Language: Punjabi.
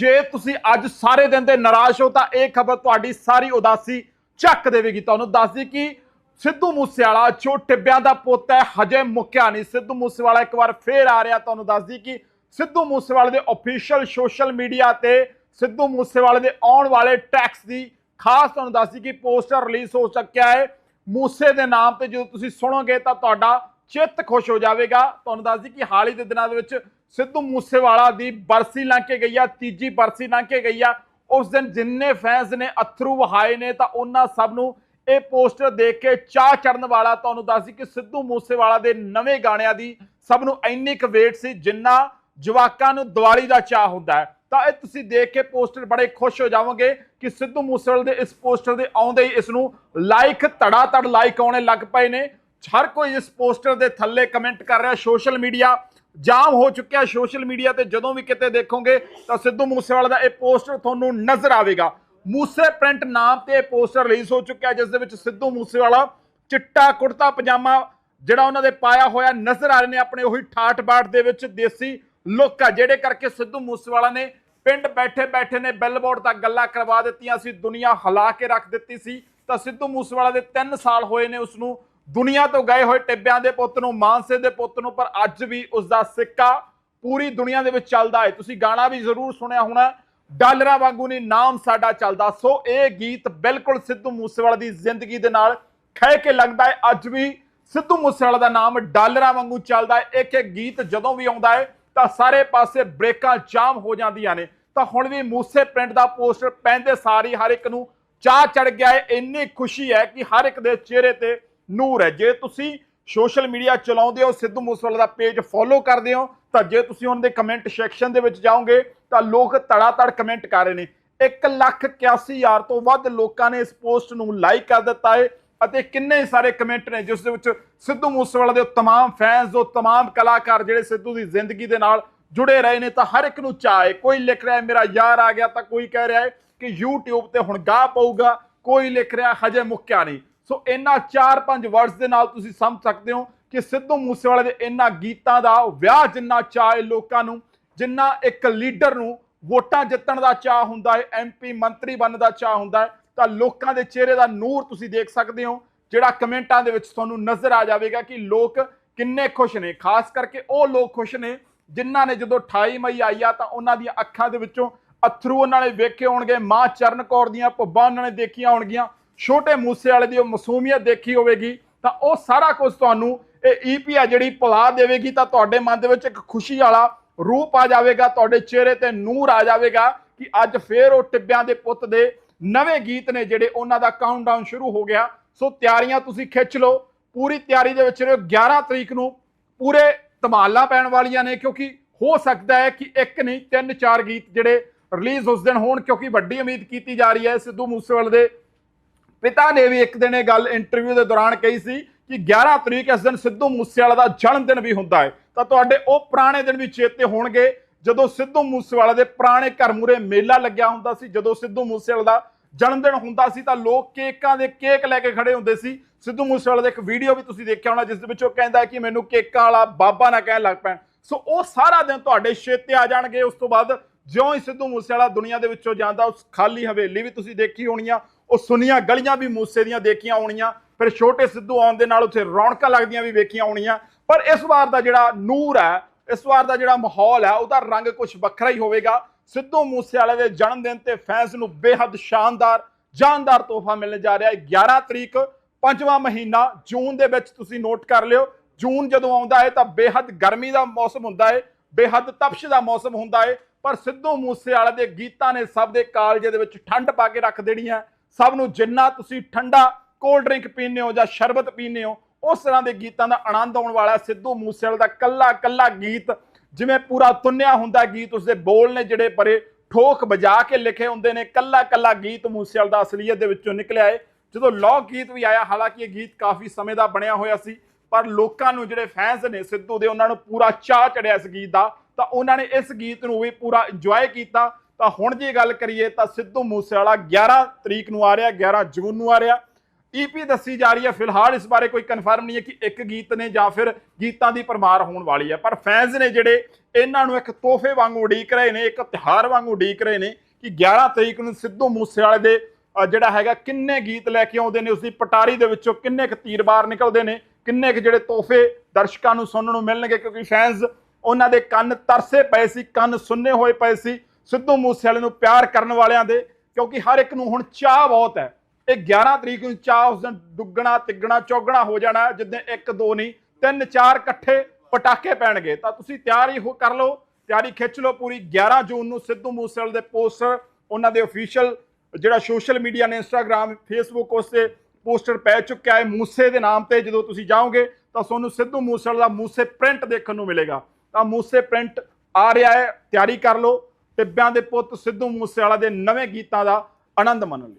ਜੇ ਤੁਸੀਂ ਅੱਜ ਸਾਰੇ ਦਿਨ ਦੇ ਨਿਰਾਸ਼ ਹੋ, ਤਾਂ ਇਹ ਖਬਰ ਤੁਹਾਡੀ ਸਾਰੀ ਉਦਾਸੀ ਚੱਕ ਦੇਵੇਗੀ। ਤੁਹਾਨੂੰ ਦੱਸਦੀ ਕਿ ਸਿੱਧੂ ਮੂਸੇਵਾਲਾ ਜੋ ਟਿੱਬਿਆਂ ਦਾ ਪੁੱਤ ਹੈ, ਹਜੇ ਮੁੱਕਿਆ ਨਹੀਂ। ਸਿੱਧੂ ਮੂਸੇਵਾਲਾ ਇੱਕ ਵਾਰ ਫੇਰ ਆ ਰਿਹਾ। ਤੁਹਾਨੂੰ ਦੱਸਦੀ ਕਿ ਸਿੱਧੂ ਮੂਸੇਵਾਲੇ ਦੇ ਅਫੀਸ਼ੀਅਲ ਸੋਸ਼ਲ ਮੀਡੀਆ ਤੇ ਸਿੱਧੂ ਮੂਸੇਵਾਲੇ ਦੇ ਆਉਣ ਵਾਲੇ ਟੈਕਸ ਦੀ ਖਾਸ ਤੁਹਾਨੂੰ ਦੱਸਦੀ ਕਿ ਪੋਸਟਰ ਰਿਲੀਜ਼ ਹੋ ਚੁੱਕਿਆ ਹੈ। ਮੂਸੇ ਦੇ ਨਾਮ ਤੇ ਜਦੋਂ ਤੁਸੀਂ ਸੁਣੋਗੇ, ਤਾਂ ਤੁਹਾਡਾ ਚਿੱਤ ਖੁਸ਼ ਹੋ ਜਾਵੇਗਾ। ਤੁਹਾਨੂੰ ਦੱਸਦੀ ਕਿ ਹਾਲ ਹੀ ਦੇ ਦਿਨਾਂ ਦੇ ਵਿੱਚ ਸਿੱਧੂ ਮੂਸੇਵਾਲਾ ਦੀ ਬਰਸੀ ਲੰਘ ਕੇ ਗਈ ਆ, ਤੀਜੀ ਬਰਸੀ ਲੰਘ ਕੇ ਗਈ ਆ। ਉਸ ਦਿਨ ਜਿੰਨੇ ਫੈਨਸ ਨੇ ਅਥਰੂ ਵਹਾਏ ਨੇ ਤਾਂ ਉਹਨਾਂ ਸਭ ਨੂੰ ਇਹ ਪੋਸਟਰ ਦੇਖ ਕੇ ਚਾਹ ਚੜਨ ਵਾਲਾ ਤੁਹਾਨੂੰ ਦੱਸਦੀ ਕਿ ਸਿੱਧੂ ਮੂਸੇਵਾਲਾ ਦੇ ਨਵੇਂ ਗਾਣਿਆਂ ਦੀ ਸਭ ਨੂੰ ਇੰਨੀ ਕੁ ਵੇਟ ਸੀ ਜਿੰਨਾ ਜਵਾਕਾਂ ਨੂੰ ਦੀਵਾਲੀ ਦਾ ਚਾਹ ਹੁੰਦਾ ਹੈ। ਤਾਂ ਇਹ ਤੁਸੀਂ ਦੇਖ ਕੇ ਪੋਸਟਰ ਬੜੇ ਖੁਸ਼ ਹੋ ਜਾਵੋਗੇ ਕਿ ਸਿੱਧੂ ਮੂਸੇਵਾਲੇ ਦੇ ਇਸ ਪੋਸਟਰ ਦੇ ਆਉਂਦੇ ਹੀ ਇਸ ਨੂੰ ਲਾਈਕ ਧੜਾ ਧੜ ਲਾਈਕ ਆਉਣੇ ਲੱਗ ਪਏ ਨੇ। ਹਰ ਕੋਈ ਇਸ ਪੋਸਟਰ ਦੇ ਥੱਲੇ ਕਮੈਂਟ ਕਰ ਰਿਹਾ ਸੋਸ਼ਲ ਮੀਡੀਆ ਜਾਮ ਹੋ ਚੁੱਕਿਆ ਸੋਸ਼ਲ ਮੀਡੀਆ ਤੇ। ਜਦੋਂ ਵੀ ਕਿਤੇ ਦੇਖੋਗੇ ਤਾਂ ਸਿੱਧੂ ਮੂਸੇਵਾਲਾ ਦਾ ਇਹ ਪੋਸਟਰ ਤੁਹਾਨੂੰ ਨਜ਼ਰ ਆਵੇਗਾ। ਮੂਸੇ ਪ੍ਰਿੰਟ ਨਾਮ ਤੇ ਇਹ ਪੋਸਟਰ ਰਿਲੀਜ਼ ਹੋ ਚੁੱਕਿਆ ਜਿਸ ਦੇ ਵਿੱਚ ਸਿੱਧੂ ਮੂਸੇਵਾਲਾ ਚਿੱਟਾ ਕੁੜਤਾ ਪਜਾਮਾ ਜਿਹੜਾ ਉਹਨਾਂ ਦੇ ਪਾਇਆ ਹੋਇਆ ਨਜ਼ਰ ਆ ਰਹੇ ਨੇ, ਆਪਣੇ ਉਹੀ ਠਾਠ ਬਾਠ ਦੇ ਵਿੱਚ ਦੇਸੀ ਲੁੱਕ ਆ, ਜਿਹੜੇ ਕਰਕੇ ਸਿੱਧੂ ਮੂਸੇਵਾਲਾ ਨੇ ਪਿੰਡ ਬੈਠੇ ਬੈਠੇ ਨੇ ਬਿਲਬੋਰਡ ਤੱਕ ਗੱਲਾਂ ਕਰਵਾ ਦਿੱਤੀਆਂ ਸੀ, ਦੁਨੀਆ ਹਿਲਾ ਕੇ ਰੱਖ ਦਿੱਤੀ ਸੀ। ਤਾਂ ਸਿੱਧੂ ਮੂਸੇਵਾਲਾ ਦੇ 3 ਸਾਲ ਹੋਏ ਨੇ ਉਸ ਨੂੰ ਦੁਨੀਆ ਤੋਂ ਗਏ ਹੋਏ ਟਿੱਬਿਆਂ ਦੇ ਪੁੱਤ ਨੂੰ, ਮਾਨਸੇ ਦੇ ਪੁੱਤ ਨੂੰ, ਪਰ ਅੱਜ ਵੀ ਉਸ ਦਾ ਸਿੱਕਾ ਪੂਰੀ ਦੁਨੀਆ ਦੇ ਵਿੱਚ ਚੱਲਦਾ ਹੈ। ਤੁਸੀਂ ਗਾਣਾ ਵੀ ਜ਼ਰੂਰ ਸੁਣਿਆ ਹੋਣਾ ਡਾਲਰਾਂ ਵਾਂਗੂ ਨਹੀਂ, ਨਾਮ ਸਾਡਾ ਚੱਲਦਾ। ਸੋ ਇਹ ਗੀਤ ਬਿਲਕੁਲ ਸਿੱਧੂ ਮੂਸੇਵਾਲਾ ਦੀ ਜ਼ਿੰਦਗੀ ਦੇ ਨਾਲ ਖਹਿ ਕੇ ਲੱਗਦਾ ਹੈ। ਅੱਜ ਵੀ ਸਿੱਧੂ ਮੂਸੇਵਾਲਾ ਦਾ ਨਾਮ ਡਾਲਰਾਂ ਵਾਂਗੂ ਚੱਲਦਾ ਹੈ। ਇੱਕ ਇੱਕ ਗੀਤ ਜਦੋਂ ਵੀ ਆਉਂਦਾ ਹੈ, ਤਾਂ ਸਾਰੇ ਪਾਸੇ ਬ੍ਰੇਕਾਂ ਜਾਮ ਹੋ ਜਾਂਦੀਆਂ ਨੇ। ਤਾਂ ਹੁਣ ਵੀ ਮੂਸੇ ਪ੍ਰਿੰਟ ਦਾ ਪੋਸਟਰ ਪੈਂਦੇ ਸਾਰੀ ਹਰ ਇੱਕ ਨੂੰ ਚਾਹ ਚੜ ਗਿਆ ਹੈ। ਇੰਨੀ ਖੁਸ਼ੀ ਹੈ ਕਿ ਹਰ ਇੱਕ ਦੇ ਚਿਹਰੇ ਤੇ ਨੂਰ ਹੈ। ਜੇ ਤੁਸੀਂ ਸੋਸ਼ਲ ਮੀਡੀਆ ਚਲਾਉਂਦੇ ਹੋ, ਸਿੱਧੂ ਮੂਸੇਵਾਲਾ ਦਾ ਪੇਜ ਫੋਲੋ ਕਰਦੇ ਹੋ, ਤਾਂ ਜੇ ਤੁਸੀਂ ਉਹਨਾਂ ਦੇ ਕਮੈਂਟ ਸੈਕਸ਼ਨ ਦੇ ਵਿੱਚ ਜਾਓਗੇ, ਤਾਂ ਲੋਕ ਤੜਾ ਤੜ ਕਮੈਂਟ ਕਰ ਰਹੇ ਨੇ। 181000 ਤੋਂ ਵੱਧ ਲੋਕਾਂ ਨੇ ਇਸ ਪੋਸਟ ਨੂੰ ਲਾਈਕ ਕਰ ਦਿੱਤਾ ਹੈ ਅਤੇ ਕਿੰਨੇ ਸਾਰੇ ਕਮੈਂਟ ਨੇ, ਜਿਸ ਦੇ ਵਿੱਚ ਸਿੱਧੂ ਮੂਸੇਵਾਲਾ ਦੇ ਉਹ ਤਮਾਮ ਫੈਨਸ ਉਹ ਤਮਾਮ ਕਲਾਕਾਰ ਜਿਹੜੇ ਸਿੱਧੂ ਦੀ ਜ਼ਿੰਦਗੀ ਦੇ ਨਾਲ ਜੁੜੇ ਰਹੇ ਨੇ, ਤਾਂ ਹਰ ਇੱਕ ਨੂੰ ਚਾਹ ਹੈ। ਕੋਈ ਲਿਖ ਰਿਹਾ ਹੈ, ਮੇਰਾ ਯਾਰ ਆ ਗਿਆ ਤਾਂ ਕੋਈ ਕਹਿ ਰਿਹਾ ਹੈ ਕਿ YouTube ਤੇ ਹੁਣ ਗਾਹ ਪਊਗਾ। ਕੋਈ ਲਿਖ ਰਿਹਾ, ਹਜੇ ਮੁੱਕਿਆ ਨਹੀਂ ਸੋ ਇਹਨਾਂ 4-5 ਵਰਡਸ ਦੇ ਨਾਲ ਤੁਸੀਂ ਸਮਝ ਸਕਦੇ ਹੋ ਕਿ ਸਿੱਧੂ ਮੂਸੇਵਾਲੇ ਦੇ ਇਹਨਾਂ ਗੀਤਾਂ ਦਾ ਵਿਆਹ ਜਿੰਨਾ ਚਾਹ ਲੋਕਾਂ ਨੂੰ, ਜਿੰਨਾ ਇੱਕ ਲੀਡਰ ਨੂੰ ਵੋਟਾਂ ਜਿੱਤਣ ਦਾ ਚਾਹ ਹੁੰਦਾ ਹੈ ਐਮਪੀ ਮੰਤਰੀ ਬਣਨ ਦਾ ਚਾਹ ਹੁੰਦਾ ਹੈ, ਤਾਂ ਲੋਕਾਂ ਦੇ ਚਿਹਰੇ ਦਾ ਨੂਰ ਤੁਸੀਂ ਦੇਖ ਸਕਦੇ ਹੋ, ਜਿਹੜਾ ਕਮੈਂਟਾਂ ਦੇ ਵਿੱਚ ਤੁਹਾਨੂੰ ਨਜ਼ਰ ਆ ਜਾਵੇਗਾ ਕਿ ਲੋਕ ਕਿੰਨੇ ਖੁਸ਼ ਨੇ, ਖਾਸ ਕਰਕੇ ਉਹ ਲੋਕ ਖੁਸ਼ ਨੇ ਜਿਨ੍ਹਾਂ ਨੇ ਜਦੋਂ 28 ਮਈ ਆਈ ਆ ਤਾਂ ਉਹਨਾਂ ਦੀਆਂ ਅੱਖਾਂ ਦੇ ਵਿੱਚੋਂ ਅਥਰੂ ਉਹਨਾਂ ਨੇ ਵੇਖੇ ਹੋਣਗੇ, ਮਾਂ ਚਰਨ ਕੌਰ ਦੀਆਂ ਪੱਬਾਂ ਉਹਨਾਂ ਨੇ ਦੇਖੀਆਂ ਹੋਣਗੀਆਂ ਛੋਟੇ ਮੂਸੇ ਵਾਲੇ ਦੀ ਉਹ ਮਾਸੂਮੀਅਤ ਦੇਖੀ ਹੋਵੇਗੀ, ਤਾਂ ਉਹ ਸਾਰਾ ਕੁਝ ਤੁਹਾਨੂੰ ਇਹ ਈਪੀ ਆ ਜਿਹੜੀ ਪਲਾ ਦੇਵੇਗੀ, ਤਾਂ ਤੁਹਾਡੇ ਮਨ ਦੇ ਵਿੱਚ ਇੱਕ ਖੁਸ਼ੀ ਵਾਲਾ ਰੂਪ ਆ ਜਾਵੇਗਾ, ਤੁਹਾਡੇ ਚਿਹਰੇ ਤੇ ਨੂਰ ਆ ਜਾਵੇਗਾ ਕਿ ਅੱਜ ਫੇਰ ਉਹ ਟਿੱਬਿਆਂ ਦੇ ਪੁੱਤ ਦੇ ਨਵੇਂ ਗੀਤ ਨੇ ਜਿਹੜੇ ਉਹਨਾਂ ਦਾ ਕਾਊਂਟਡਾਊਨ ਸ਼ੁਰੂ ਹੋ ਗਿਆ। ਸੋ ਤਿਆਰੀਆਂ ਤੁਸੀਂ ਖਿੱਚ ਲਓ, ਪੂਰੀ ਤਿਆਰੀ ਦੇ ਵਿੱਚ ਰਹੋ 11 ਤਰੀਕ ਨੂੰ ਪੂਰੇ ਧਮਾਲਾਂ ਪੈਣ ਵਾਲੀਆਂ ਨੇ, ਕਿਉਂਕਿ ਹੋ ਸਕਦਾ ਹੈ ਕਿ ਇੱਕ ਨਹੀਂ, ਤਿੰਨ ਚਾਰ ਗੀਤ ਜਿਹੜੇ ਰਿਲੀਜ਼ ਉਸ ਦਿਨ ਹੋਣ, ਕਿਉਂਕਿ ਵੱਡੀ ਉਮੀਦ ਕੀਤੀ ਜਾ ਰਹੀ ਹੈ ਸਿੱਧੂ ਮੂਸੇਵਾਲੇ ਦੇ ਪਿਤਾ ਨੇ ਵੀ ਇੱਕ ਦਿਨ ਇਹ ਗੱਲ ਇੰਟਰਵਿਊ ਦੇ ਦੌਰਾਨ ਕਹੀ ਸੀ ਕਿ 11 ਤਰੀਕ ਇਸ ਦਿਨ ਸਿੱਧੂ ਮੂਸੇਵਾਲਾ ਦਾ ਜਨਮ ਦਿਨ ਵੀ ਹੁੰਦਾ ਹੈ। ਤਾਂ ਤੁਹਾਡੇ ਉਹ ਪੁਰਾਣੇ ਦਿਨ ਵੀ ਚੇਤੇ ਹੋਣਗੇ, ਜਦੋਂ ਸਿੱਧੂ ਮੂਸੇਵਾਲਾ ਦੇ ਪੁਰਾਣੇ ਘਰ ਮੂਰੇ ਮੇਲਾ ਲੱਗਿਆ ਹੁੰਦਾ ਸੀ, ਜਦੋਂ ਸਿੱਧੂ ਮੂਸੇਵਾਲਾ ਦਾ ਜਨਮ ਦਿਨ ਹੁੰਦਾ ਸੀ, ਤਾਂ ਲੋਕ ਕੇਕਾਂ ਦੇ ਕੇਕ ਲੈ ਕੇ ਖੜੇ ਹੁੰਦੇ ਸੀ। ਸਿੱਧੂ ਮੂਸੇਵਾਲਾ ਦਾ ਇੱਕ ਵੀਡੀਓ ਵੀ ਤੁਸੀਂ ਦੇਖਿਆ ਹੋਣਾ, ਜਿਸ ਦੇ ਵਿੱਚ ਉਹ ਕਹਿੰਦਾ ਕਿ ਮੈਨੂੰ ਕੇਕਾਂ ਵਾਲਾ ਬਾਬਾ ਨਾ ਕਹਿਣ ਲੱਗ ਪੈਣ। ਸੋ ਉਹ ਸਾਰਾ ਦਿਨ ਤੁਹਾਡੇ ਛੇਤੇ ਆ ਜਾਣਗੇ, ਉਸ ਤੋਂ ਬਾਅਦ ਜਿਉਂ ਹੀ ਸਿੱਧੂ ਮੂਸੇਵਾਲਾ ਦੁਨੀਆ ਦੇ ਵਿੱਚੋਂ ਜਾਂਦਾ, ਉਸ ਖਾਲੀ ਹਵੇਲੀ ਵੀ ਤੁਸੀਂ ਦੇਖੀ ਹੋਣੀ ਆ ਉਹ ਸੁਨੀਆਂ ਗਲੀਆਂ ਵੀ ਮੂਸੇ ਦੀਆਂ ਦੇਖੀਆਂ ਹੋਣੀਆਂ, ਫਿਰ ਛੋਟੇ ਸਿੱਧੂ ਆਉਣ ਦੇ ਨਾਲ ਉੱਥੇ ਰੌਣਕਾਂ ਲੱਗਦੀਆਂ ਵੀ ਵੇਖੀਆਂ ਹੋਣੀਆਂ, ਪਰ ਇਸ ਵਾਰ ਦਾ ਜਿਹੜਾ ਨੂਰ ਹੈ, ਇਸ ਵਾਰ ਦਾ ਜਿਹੜਾ ਮਾਹੌਲ ਹੈ, ਉਹਦਾ ਰੰਗ ਕੁਝ ਵੱਖਰਾ ਹੀ ਹੋਵੇਗਾ। ਸਿੱਧੂ ਮੂਸੇਵਾਲੇ ਦੇ ਜਨਮ ਦਿਨ ਤੇ ਫੈਨਸ ਨੂੰ ਬੇਹੱਦ ਸ਼ਾਨਦਾਰ, ਜਾਨਦਾਰ ਤੋਹਫਾ ਮਿਲਣ ਜਾ ਰਿਹਾ ਹੈ। 11 ਤਰੀਕ, ਪੰਜਵਾਂ ਮਹੀਨਾ, ਜੂਨ ਦੇ ਵਿੱਚ ਤੁਸੀਂ ਨੋਟ ਕਰ ਲਿਓ। ਜੂਨ ਜਦੋਂ ਆਉਂਦਾ ਹੈ ਤਾਂ ਬੇਹੱਦ ਗਰਮੀ ਦਾ ਮੌਸਮ ਹੁੰਦਾ ਹੈ, ਬੇਹੱਦ ਤਪਸ਼ ਦਾ ਮੌਸਮ ਹੁੰਦਾ ਹੈ, ਪਰ ਸਿੱਧੂ ਮੂਸੇਵਾਲੇ ਦੇ ਗੀਤਾਂ ਨੇ ਸਭ ਦੇ ਕਾਲਜੇ ਦੇ ਵਿੱਚ ਠੰਡ ਪਾ ਕੇ ਰੱਖ ਦੇਣੀ ਹੈ। ਸਭ ਨੂੰ ਜਿੰਨਾ ਤੁਸੀਂ ਠੰਡਾ ਕੋਲਡ ਡਰਿੰਕ ਪੀਂਦੇ ਹੋ ਜਾਂ ਸ਼ਰਬਤ ਪੀਂਦੇ ਹੋ, ਉਸ ਤਰ੍ਹਾਂ ਦੇ ਗੀਤਾਂ ਦਾ ਆਨੰਦ ਆਉਣ ਵਾਲਾ ਸਿੱਧੂ ਮੂਸੇਵਾਲੇ ਦਾ ਕੱਲਾ ਕੱਲਾ ਗੀਤ, ਜਿਵੇਂ ਪੂਰਾ ਤੁੰਨਿਆ ਹੁੰਦਾ ਗੀਤ, ਉਸਦੇ ਬੋਲ ਨੇ ਜਿਹੜੇ ਪਰੇ ਠੋਕ ਵਜਾ ਕੇ ਲਿਖੇ ਹੁੰਦੇ ਨੇ। ਕੱਲਾ ਕੱਲਾ ਗੀਤ ਮੂਸੇਵਾਲੇ ਦਾ ਅਸਲੀਅਤ ਦੇ ਵਿੱਚੋਂ ਨਿਕਲਿਆ ਏ। ਜਦੋਂ ਲੋਕ ਗੀਤ ਵੀ ਆਇਆ, ਹਾਲਾਂਕਿ ਇਹ ਗੀਤ ਕਾਫੀ ਸਮੇਂ ਦਾ ਬਣਿਆ ਹੋਇਆ ਸੀ, ਪਰ ਲੋਕਾਂ ਨੂੰ ਜਿਹੜੇ ਫੈਨਸ ਨੇ ਸਿੱਧੂ ਦੇ, ਉਹਨਾਂ ਨੂੰ ਪੂਰਾ ਚਾਹ ਚੜਿਆ ਇਸ ਗੀਤ ਦਾ। ਤਾਂ ਉਹਨਾਂ ਨੇ ਇਸ ਗੀਤ ਨੂੰ ਵੀ ਪੂਰਾ ਇੰਜੋਏ ਕੀਤਾ। ਤਾਂ ਹੁਣ ਜੇ ਗੱਲ ਕਰੀਏ ਤਾਂ ਸਿੱਧੂ ਮੂਸੇਵਾਲਾ 11 ਤਰੀਕ ਨੂੰ ਆ ਰਿਹਾ 11 ਜੂਨ ਨੂੰ ਆ ਰਿਹਾ। ਈਪੀ ਦੱਸੀ ਜਾ ਰਹੀ ਹੈ, ਫਿਲਹਾਲ ਇਸ ਬਾਰੇ ਕੋਈ ਕਨਫਰਮ ਨਹੀਂ ਹੈ ਕਿ ਇੱਕ ਗੀਤ ਨੇ ਜਾਂ ਫਿਰ ਗੀਤਾਂ ਦੀ ਪਰਮਾਰ ਹੋਣ ਵਾਲੀ ਹੈ। ਪਰ ਫੈਨਸ ਨੇ ਜਿਹੜੇ ਇਹਨਾਂ ਨੂੰ ਇੱਕ ਤੋਹਫੇ ਵਾਂਗੂ ਉਡੀਕ ਰਹੇ ਨੇ, ਇੱਕ ਤਿਹਾਰ ਵਾਂਗੂ ਉਡੀਕ ਰਹੇ ਨੇ ਕਿ 11 ਤਰੀਕ ਨੂੰ ਸਿੱਧੂ ਮੂਸੇਵਾਲੇ ਦੇ ਜਿਹੜਾ ਹੈਗਾ ਕਿੰਨੇ ਗੀਤ ਲੈ ਕੇ ਆਉਂਦੇ ਨੇ ਉਸ ਦੀ ਪਟਾਰੀ ਦੇ ਵਿੱਚੋਂ ਕਿੰਨੇ ਕੁ ਤੀਰ ਨਿਕਲਦੇ ਨੇ, ਕਿੰਨੇ ਕੁ ਜਿਹੜੇ ਤੋਹਫੇ ਦਰਸ਼ਕਾਂ ਨੂੰ ਸੁਣਨ ਨੂੰ ਮਿਲਣਗੇ, ਕਿਉਂਕਿ ਫੈਨਸ ਉਹਨਾਂ ਦੇ ਕੰਨ ਤਰਸੇ ਪਏ ਸੀ, ਕੰਨ ਸੁੰਨੇ ਹੋਏ ਪਏ ਸੀ। ਸਿੱਧੂ ਮੂਸੇਵਾਲੇ ਨੂੰ ਪਿਆਰ ਕਰਨ ਵਾਲਿਆਂ ਦੇ, ਕਿਉਂਕਿ ਹਰ ਇੱਕ ਨੂੰ ਹੁਣ ਚਾਹ ਬਹੁਤ ਹੈ। ਇਹ 11 ਤਰੀਕ ਨੂੰ ਚਾਹ ਉਸ ਦਿਨ ਦੁੱਗਣਾ, ਤਿੱਗਣਾ, ਚੌਗਣਾ ਹੋ ਜਾਣਾ ਜਿੱਦਾਂ ਇੱਕ, ਦੋ ਨਹੀਂ, ਤਿੰਨ, ਚਾਰ ਇਕੱਠੇ ਪਟਾਕੇ ਪੈਣਗੇ। ਤਾਂ ਤੁਸੀਂ ਤਿਆਰੀ ਹੋ, ਕਰ ਲਓ, ਤਿਆਰੀ ਖਿੱਚ ਲਓ ਪੂਰੀ। 11 ਜੂਨ ਨੂੰ ਸਿੱਧੂ ਮੂਸੇਵਾਲੇ ਦੇ ਪੋਸਟਰ ਉਹਨਾਂ ਦੇ ਅਫੀਸ਼ੀਅਲ ਜਿਹੜਾ ਸੋਸ਼ਲ ਮੀਡੀਆ ਨੇ ਇੰਸਟਾਗ੍ਰam ਫੇਸਬੁੱਕ ਉਸ ਤੇ ਪੋਸਟਰ ਪੈ ਚੁੱਕਿਆ ਹੈ। ਮੂਸੇ ਦੇ ਨਾਮ ਤੇ ਜਦੋਂ ਤੁਸੀਂ ਜਾਓਗੇ, ਤਾਂ ਤੁਹਾਨੂੰ ਸਿੱਧੂ ਮੂਸੇਵਾਲੇ ਦਾ ਮੂਸੇ ਪ੍ਰਿੰਟ ਦੇਖਣ ਨੂੰ ਮਿਲੇਗਾ। ਤਾਂ ਮੂਸੇ ਪ੍ਰਿੰਟ ਆ ਰਿਹਾ ਹੈ, ਤਿਆਰੀ ਕਰ ਲਓ। ਟਿੱਬਿਆਂ ਦੇ ਪੁੱਤ ਸਿੱਧੂ ਮੂਸੇਵਾਲਾ ਦੇ ਨਵੇਂ ਗੀਤਾਂ ਦਾ ਆਨੰਦ ਮਾਣੋ ਲਈ।